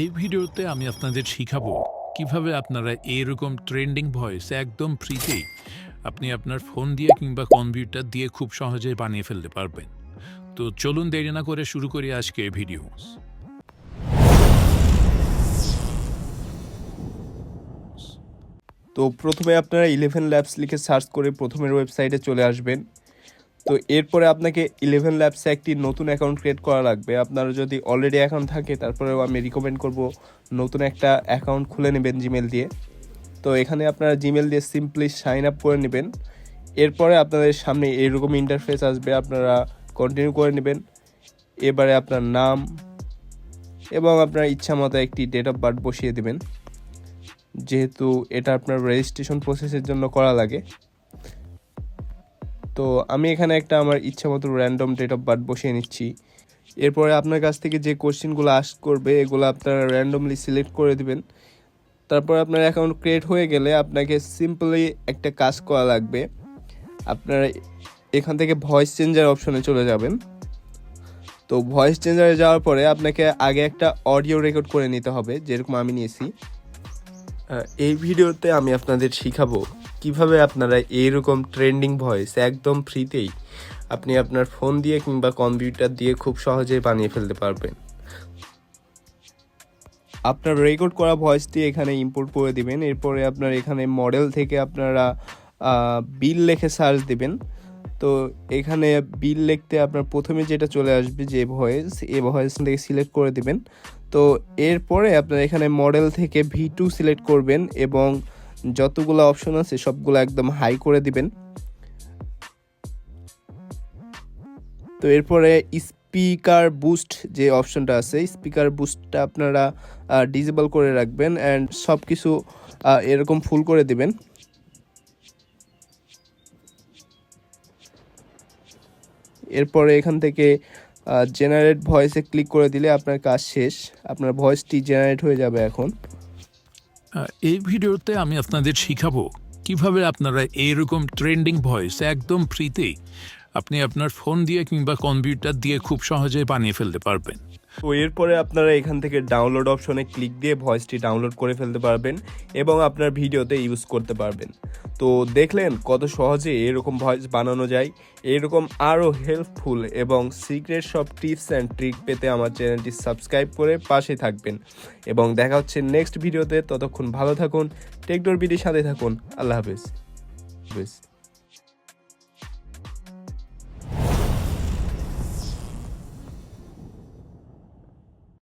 এই ভিডিওতে আমি আপনাদের শিখাবো কীভাবে আপনারা এরকম ট্রেন্ডিং ভয়েস একদম ফ্রিতেই আপনি আপনার ফোন দিয়ে কিংবা কম্পিউটার দিয়ে খুব সহজে বানিয়ে ফেলতে পারবেন। তো চলুন দেরি না করে শুরু করি আজকে ভিডিও। তো প্রথমে আপনারা ইলেভেন ল্যাবস লিখে সার্চ করে প্রথমের ওয়েবসাইটে চলে আসবেন। তো এরপরে আপনাকে ইলেভেন ল্যাবসে একটি নতুন অ্যাকাউন্ট ক্রিয়েট করা লাগবে। আপনার যদি অলরেডি অ্যাকাউন্ট থাকে, তারপরেও আমি রিকমেন্ড করব নতুন একটা অ্যাকাউন্ট খুলে নেবেন জিমেল দিয়ে। তো এখানে আপনারা জিমেল দিয়ে সিম্পলি সাইন আপ করে নেবেন। এরপরে আপনাদের সামনে এরকম ইন্টারফেস আসবে, আপনারা কন্টিনিউ করে নেবেন। এবারে আপনার নাম এবং আপনার ইচ্ছা মতো একটি ডেট অফ বার্থ বসিয়ে দেবেন। যেহেতু এটা আপনার রেজিস্ট্রেশন প্রসেসের জন্য করা লাগে। তো আমি এখানে একটা আমার ইচ্ছা মতো র্যান্ডম ডেট অফ বার্থ বসিয়ে নিচ্ছি। এরপরে আপনার কাছ থেকে যে কোশ্চেনগুলো আস করবে, এগুলো আপনারা র্যান্ডমলি সিলেক্ট করে দিবেন। তারপর আপনার অ্যাকাউন্ট ক্রিয়েট হয়ে গেলে আপনাকে সিম্পলি একটা কাজ করা লাগবে। আপনারা এখান থেকে ভয়েস চেঞ্জার অপশনে চলে যাবেন। তো ভয়েস চেঞ্জারে যাওয়ার পরে আপনাকে আগে একটা অডিও রেকর্ড করে নিতে হবে, যেরকম আমি নিয়েছি। এই ভিডিওতে আমি আপনাদের শিখাবো কীভাবে আপনারা এইরকম ট্রেন্ডিং ভয়েস একদম ফ্রিতেই আপনি আপনার ফোন দিয়ে কিংবা কম্পিউটার দিয়ে খুব সহজেই বানিয়ে ফেলতে পারবেন। আপনার রেকর্ড করা ভয়েসটি এখানে ইম্পোর্ট করে দিবেন। এরপরে আপনার এখানে মডেল থেকে আপনারা বিল লিখে সার্চ দিবেন। তো এখানে বিল লিখতে আপনার প্রথমে যেটা চলে আসবে যে ভয়েস, এ ভয়েস থেকে সিলেক্ট করে দিবেন। তো এরপরে আপনার এখানে মডেল থেকে ভি টু সিলেক্ট করবেন এবং যতগুলো অপশন আছে, সবগুলো একদম হাই করে দিবেন। তো এরপরে স্পিকার বুস্ট যে অপশনটা আছে স্পিকার বুস্টটা আপনারা ডিজেবল করে রাখবেন অ্যান্ড সব কিছু এরকম ফুল করে দিবেন। এরপরে এখান থেকে জেনারেট ভয়েসে ক্লিক করে দিলে আপনার কাজ শেষ। আপনার ভয়েসটি জেনারেট হয়ে যাবে এখন। এই ভিডিওতে আমি আপনাদের শিখাবো কীভাবে আপনারা এইরকম ট্রেন্ডিং ভয়েস একদম ফ্রিতেই আপনি আপনার ফোন দিয়ে কিংবা কম্পিউটার দিয়ে খুব সহজে বানিয়ে ফেলতে পারবেন। তো এরপরে আপনারা এখান থেকে ডাউনলোড অপশনে ক্লিক দিয়ে ভয়েসটি ডাউনলোড করে ফেলতে পারবেন এবং আপনার ভিডিওতে ইউজ করতে পারবেন। তো দেখলেন কত সহজে এরকম ভয়েস বানানো যায়। এরকম আরও হেল্পফুল এবং সিক্রেট সব টিপস অ্যান্ড ট্রিক পেতে আমার চ্যানেলটি সাবস্ক্রাইব করে পাশে থাকবেন। এবং দেখা হচ্ছে নেক্সট ভিডিওতে ততক্ষণ ভালো থাকুন টেকডোর বিডির সাথে থাকুন। আল্লাহ হাফেজ। হাফেজ।